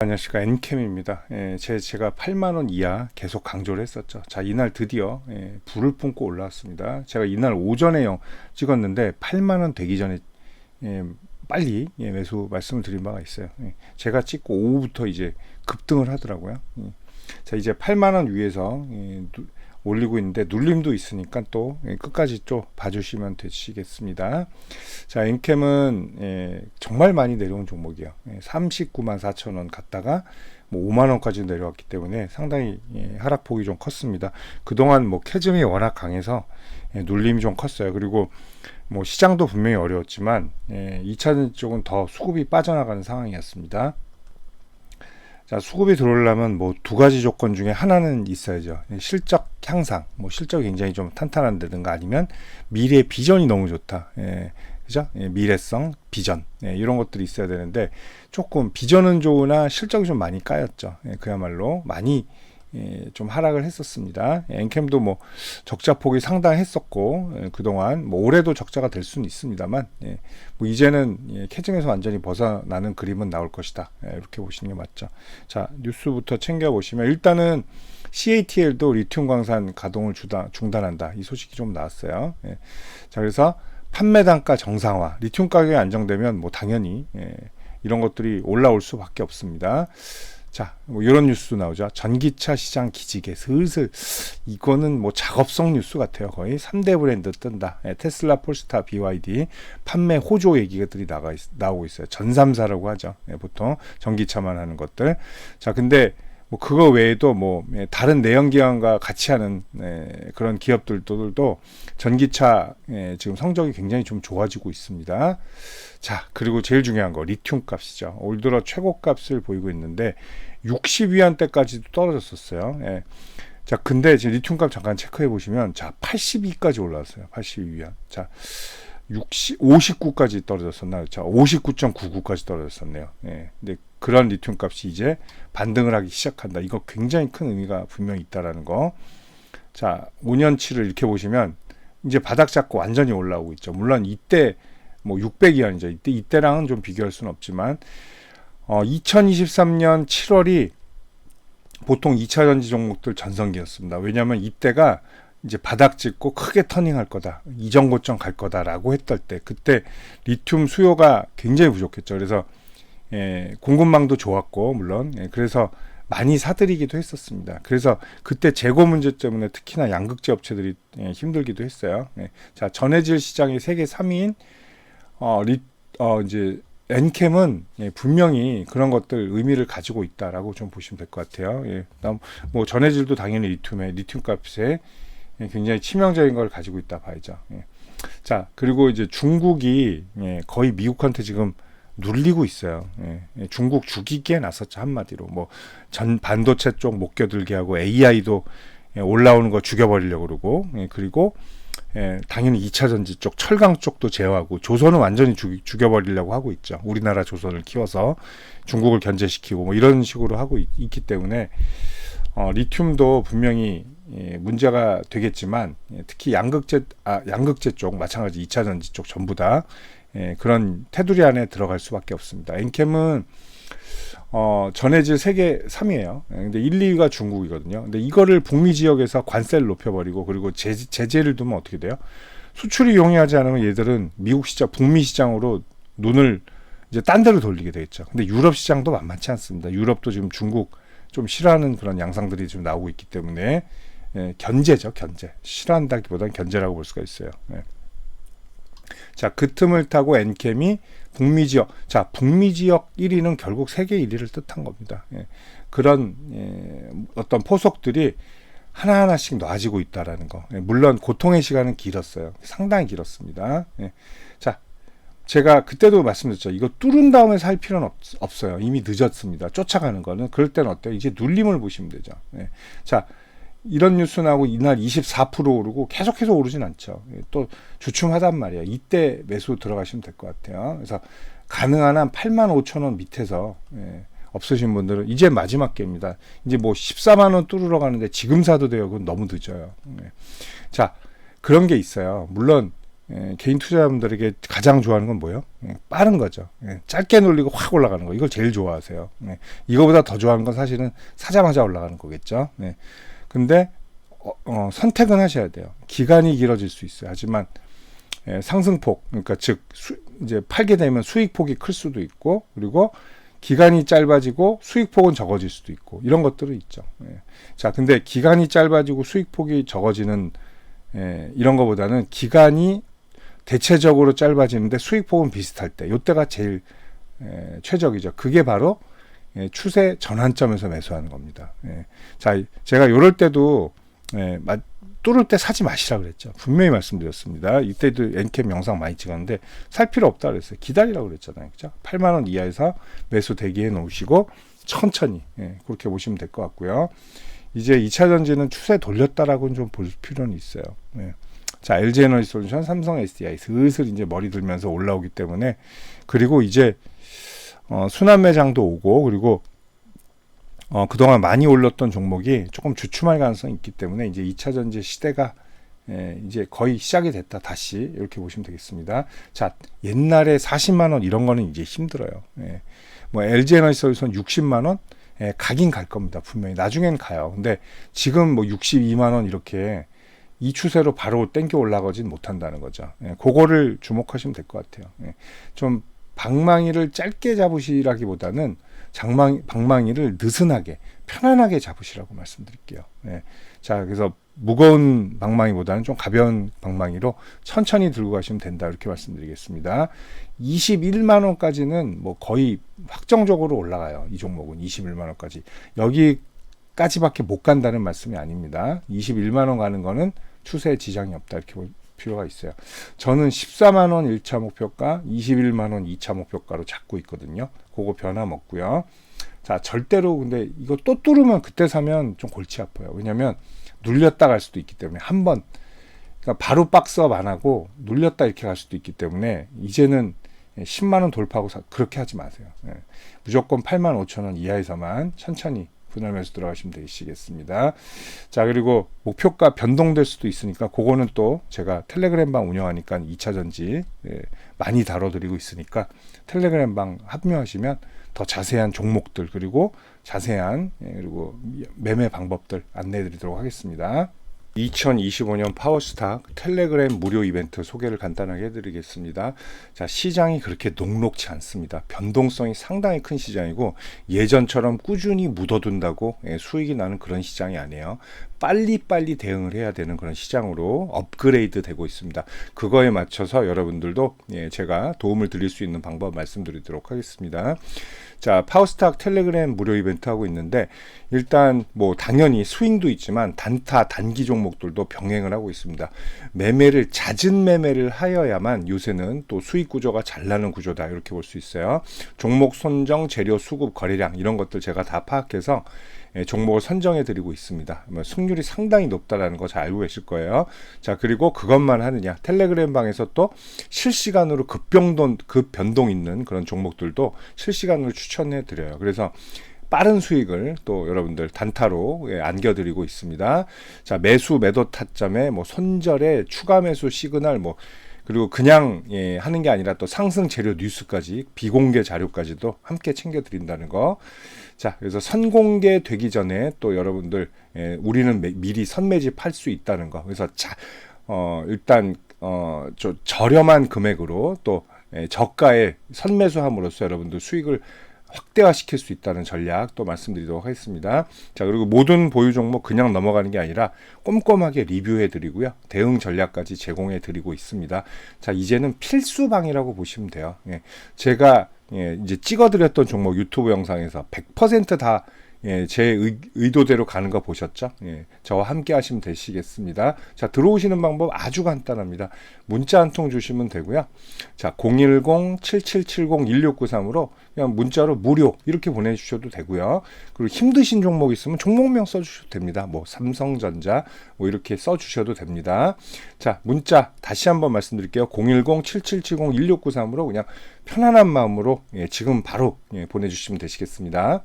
안녕하십니까 엔캠입니다. 예, 제, 제가 8만원 이하 계속 강조를 했었죠. 자 이날 드디어 예, 불을 뿜고 올라왔습니다. 제가 이날 오전에 영 찍었는데 8만원 되기 전에 예, 빨리 예, 매수 말씀을 드린 바가 있어요. 예, 제가 찍고 오후부터 이제 급등을 하더라고요. 예. 자 이제 8만원 위에서 예, 누, 올리고 있는데 눌림도 있으니까 또 예, 끝까지 좀 봐주시면 되시겠습니다. 자, 엔캠은 예, 정말 많이 내려온 종목이에요. 예, 39만 4천 원 갔다가 뭐 5만 원까지 내려왔기 때문에 상당히 예, 하락폭이 좀 컸습니다. 그동안 뭐 캐즘이 워낙 강해서 예, 눌림이 좀 컸어요. 그리고 뭐 시장도 분명히 어려웠지만 예, 2차전 쪽은 더 수급이 빠져나가는 상황이었습니다. 자, 수급이 들어오려면 뭐 두 가지 조건 중에 하나는 있어야죠. 실적 향상, 뭐 실적이 굉장히 좀 탄탄한다든가 아니면 미래 비전이 너무 좋다. 예, 그죠? 예, 미래성, 비전, 예, 이런 것들이 있어야 되는데 조금 비전은 좋으나 실적이 좀 많이 까였죠. 예, 그야말로 많이 예, 좀 하락을 했었습니다. 예, 엔캠도 뭐 적자 폭이 상당했었고 예, 그동안 뭐 올해도 적자가 될 수는 있습니다만 예, 뭐 이제는 예, 캐증에서 완전히 벗어나는 그림은 나올 것이다. 예, 이렇게 보시는 게 맞죠. 자 뉴스부터 챙겨 보시면 일단은 CATL도 리튬 광산 가동을 주다, 중단한다. 이 소식이 좀 나왔어요. 예. 자 그래서 판매 단가 정상화, 리튬 가격이 안정되면 뭐 당연히 예, 이런 것들이 올라올 수밖에 없습니다. 자, 뭐 이런 뉴스도 나오죠. 전기차 시장 기지개 슬슬 이거는 뭐 작업성 뉴스 같아요. 거의 3대 브랜드 뜬다. 예, 테슬라, 폴스타, BYD 판매 호조 얘기들이 나가 있, 나오고 있어요. 전삼사라고 하죠. 예, 보통 전기차만 하는 것들. 자, 근데 뭐 그거 외에도 뭐 예, 다른 내연기관과 같이 하는 예, 그런 기업들도 전기차 예, 지금 성적이 굉장히 좀 좋아지고 있습니다. 자 그리고 제일 중요한 거 리튬 값이죠. 올 들어 최고 값을 보이고 있는데 60위안대까지도 떨어졌었어요. 예. 자 근데 지금 리튬 값 잠깐 체크해 보시면 자 82까지 올라왔어요. 82위안. 자 60, 59까지 떨어졌었나? 자, 59.99까지 떨어졌었네요. 예. 근데 그런 리튬 값이 이제 반등을 하기 시작한다. 이거 굉장히 큰 의미가 분명히 있다라는 거. 자, 5년치를 이렇게 보시면 이제 바닥 잡고 완전히 올라오고 있죠. 물론 이때 뭐 600이안이죠. 이때 이때랑은 좀 비교할 수는 없지만 어, 2023년 7월이 보통 2차 전지 종목들 전성기였습니다. 왜냐하면 이때가 이제 바닥 찍고 크게 터닝할 거다. 이전 고점 갈 거다라고 했던 때 그때 리튬 수요가 굉장히 부족했죠. 그래서 예, 공급망도 좋았고 물론 예, 그래서 많이 사들이기도 했었습니다. 그래서 그때 재고 문제 때문에 특히나 양극재 업체들이 예, 힘들기도 했어요. 예. 자 전해질 시장의 세계 3위인 어, 리, 어 이제 엔캠은 예, 분명히 그런 것들 의미를 가지고 있다라고 좀 보시면 될 것 같아요. 예, 뭐 전해질도 당연히 리튬에 리튬 값에 예, 굉장히 치명적인 걸 가지고 있다 봐야죠. 예. 자 그리고 이제 중국이 예, 거의 미국한테 지금 눌리고 있어요. 예, 예, 중국 죽이기에 나섰죠 한마디로 뭐 전 반도체 쪽 못 겨들게 하고 AI도 예, 올라오는 거 죽여버리려고 그러고 예, 그리고 예, 당연히 2차 전지 쪽 철강 쪽도 제어하고 조선은 완전히 죽, 죽여버리려고 하고 있죠. 우리나라 조선을 키워서 중국을 견제시키고 뭐 이런 식으로 하고 있, 기 때문에 어, 리튬도 분명히 예, 문제가 되겠지만 예, 특히 양극재 아, 양극재 쪽 마찬가지 2차 전지 쪽 전부 다 예, 그런 테두리 안에 들어갈 수밖에 없습니다. 엔캠은 어, 전해질 세계 3위예요. 예, 근데 1, 2위가 중국이거든요. 근데 이거를 북미 지역에서 관세를 높여버리고 그리고 제재, 제재를 두면 어떻게 돼요? 수출이 용이하지 않으면 얘들은 미국 시장, 북미 시장으로 눈을 이제 딴 데로 돌리게 되겠죠. 근데 유럽 시장도 만만치 않습니다. 유럽도 지금 중국 좀 싫어하는 그런 양상들이 지금 나오고 있기 때문에 예, 견제죠, 견제. 싫어한다기보다는 견제라고 볼 수가 있어요. 예. 자, 그 틈을 타고 엔캠이 북미 지역, 자, 북미 지역 1위는 결국 세계 1위를 뜻한 겁니다. 예. 그런 예, 어떤 포석들이 하나하나씩 놔지고 있다라는 거. 예, 물론 고통의 시간은 길었어요. 상당히 길었습니다. 예. 자, 제가 그때도 말씀드렸죠. 이거 뚫은 다음에 살 필요는 없, 없어요. 이미 늦었습니다. 쫓아가는 거는. 그럴 때는 어때요? 이제 눌림을 보시면 되죠. 예. 자, 이런 뉴스 나오고 이날 24% 오르고 계속해서 오르진 않죠. 예, 또 주춤하단 말이에요. 이때 매수 들어가시면 될 것 같아요. 그래서 가능한 한 8만 5천 원 밑에서 예, 없으신 분들은 이제 마지막 기회입니다. 이제 뭐 14만 원 뚫으러 가는데 지금 사도 돼요. 그건 너무 늦어요. 예. 자 그런 게 있어요. 물론 예, 개인 투자자분들에게 가장 좋아하는 건 뭐예요? 예, 빠른 거죠. 예, 짧게 놀리고 확 올라가는 거. 이걸 제일 좋아하세요. 예, 이거보다 더 좋아하는 건 사실은 사자마자 올라가는 거겠죠. 예, 근데 어, 어, 선택은 하셔야 돼요. 기간이 길어질 수 있어요. 하지만 예, 상승폭, 그러니까 즉 수, 이제 팔게 되면 수익폭이 클 수도 있고, 그리고 기간이 짧아지고 수익폭은 적어질 수도 있고 이런 것들은 있죠. 예. 자, 근데 기간이 짧아지고 수익폭이 적어지는 예, 이런 것보다는 기간이 대체적으로 짧아지는데 수익폭은 비슷할 때, 이때가 제일 에, 최적이죠. 그게 바로 예, 추세 전환점에서 매수하는 겁니다. 예. 자, 제가 이럴 때도 예, 마, 뚫을 때 사지 마시라 그랬죠. 분명히 말씀드렸습니다. 이때도 엔캠 영상 많이 찍었는데 살 필요 없다 그랬어요. 기다리라고 그랬잖아요. 그죠? 8만 원 이하에서 매수 대기해 놓으시고 천천히 예, 그렇게 보시면 될 것 같고요. 이제 2차 전지는 추세 돌렸다라고는 좀 볼 필요는 있어요. 예. 자, LG 에너지 솔루션, 삼성 SDI 슬슬 이제 머리 들면서 올라오기 때문에 그리고 이제 어, 순환 매장도 오고 그리고 어, 그동안 많이 올렸던 종목이 조금 주춤할 가능성이 있기 때문에 이제 2차 전지 시대가 예, 이제 거의 시작이 됐다 다시 이렇게 보시면 되겠습니다. 자, 옛날에 40만 원 이런 거는 이제 힘들어요. 예. 뭐 LG 에너지 솔루션 60만 원 예, 가긴 갈 겁니다. 분명히 나중엔 가요. 근데 지금 뭐 62만 원 이렇게 이 추세로 바로 땡겨 올라가진 못한다는 거죠. 예, 그거를 주목하시면 될 것 같아요. 예, 좀 방망이를 짧게 잡으시라기보다는 장망, 방망이를 느슨하게 편안하게 잡으시라고 말씀드릴게요. 예. 자, 그래서 무거운 방망이보다는 좀 가벼운 방망이로 천천히 들고 가시면 된다 이렇게 말씀드리겠습니다. 21만 원까지는 뭐 거의 확정적으로 올라가요. 이 종목은 21만 원까지 여기까지밖에 못 간다는 말씀이 아닙니다. 21만 원 가는 거는 추세 지장이 없다 이렇게 볼 필요가 있어요. 저는 14만 원 1차 목표가, 21만 원 2차 목표가로 잡고 있거든요. 그거 변함없고요. 자, 절대로 근데 이거 또 뚫으면 그때 사면 좀 골치 아파요. 왜냐면 눌렸다 갈 수도 있기 때문에 한 번 그러니까 바로 박스업 안 하고 눌렸다 이렇게 갈 수도 있기 때문에 이제는 10만 원 돌파하고 사, 그렇게 하지 마세요. 예. 무조건 8만 5천 원 이하에서만 천천히 분할 매수 들어가시면 되시겠습니다. 자, 그리고 목표가 변동될 수도 있으니까 그거는 또 제가 텔레그램 방 운영하니까 2차 전지 예, 많이 다뤄드리고 있으니까 텔레그램 방 합류하시면 더 자세한 종목들 그리고 자세한 예, 그리고 매매 방법들 안내드리도록 하겠습니다. 2025년 파워스탁 텔레그램 무료 이벤트 소개를 간단하게 해드리겠습니다. 자, 시장이 그렇게 녹록치 않습니다. 변동성이 상당히 큰 시장이고 예전처럼 꾸준히 묻어둔다고 예, 수익이 나는 그런 시장이 아니에요. 빨리빨리 대응을 해야 되는 그런 시장으로 업그레이드 되고 있습니다. 그거에 맞춰서 여러분들도 예, 제가 도움을 드릴 수 있는 방법 말씀드리도록 하겠습니다. 자, 파워스탁 텔레그램 무료 이벤트 하고 있는데 일단 뭐 당연히 스윙도 있지만 단타 단기 종목들도 병행을 하고 있습니다. 매매를 잦은 매매를 하여야만 요새는 또 수익 구조가 잘 나는 구조다 이렇게 볼 수 있어요. 종목 선정, 재료 수급, 거래량 이런 것들 제가 다 파악해서 예, 종목을 선정해 드리고 있습니다. 뭐 승률이 상당히 높다라는 거 잘 알고 계실 거예요. 자, 그리고 그것만 하느냐. 텔레그램 방에서 또 실시간으로 급변동, 급변동 있는 그런 종목들도 실시간으로 추천해 드려요. 그래서 빠른 수익을 또 여러분들 단타로 예, 안겨드리고 있습니다. 자, 매수 매도 타점에 뭐 손절에 추가 매수 시그널 뭐 그리고 그냥 예, 하는 게 아니라 또 상승 재료 뉴스까지 비공개 자료까지도 함께 챙겨 드린다는 거. 자, 그래서 선공개 되기 전에 또 여러분들 예, 우리는 매, 미리 선매집할 수 있다는 거. 그래서 자, 어, 일단 어, 좀 저렴한 금액으로 또 예, 저가에 선매수함으로써 여러분들 수익을 확대화시킬 수 있다는 전략 또 말씀드리도록 하겠습니다. 자, 그리고 모든 보유 종목 그냥 넘어가는 게 아니라 꼼꼼하게 리뷰해 드리고요. 대응 전략까지 제공해 드리고 있습니다. 자, 이제는 필수방이라고 보시면 돼요. 예, 제가 예, 이제 찍어드렸던 종목 유튜브 영상에서 100%다 예, 제 의, 도대로 가는 거 보셨죠? 예, 저와 함께 하시면 되시겠습니다. 자, 들어오시는 방법 아주 간단합니다. 문자 한 통 주시면 되고요. 자, 010-7770-1693으로 그냥 문자로 무료 이렇게 보내주셔도 되고요. 그리고 힘드신 종목 있으면 종목명 써주셔도 됩니다. 뭐 삼성전자 뭐 이렇게 써주셔도 됩니다. 자, 문자 다시 한번 말씀드릴게요. 010-7770-1693으로 그냥 편안한 마음으로 예, 지금 바로 예, 보내주시면 되시겠습니다.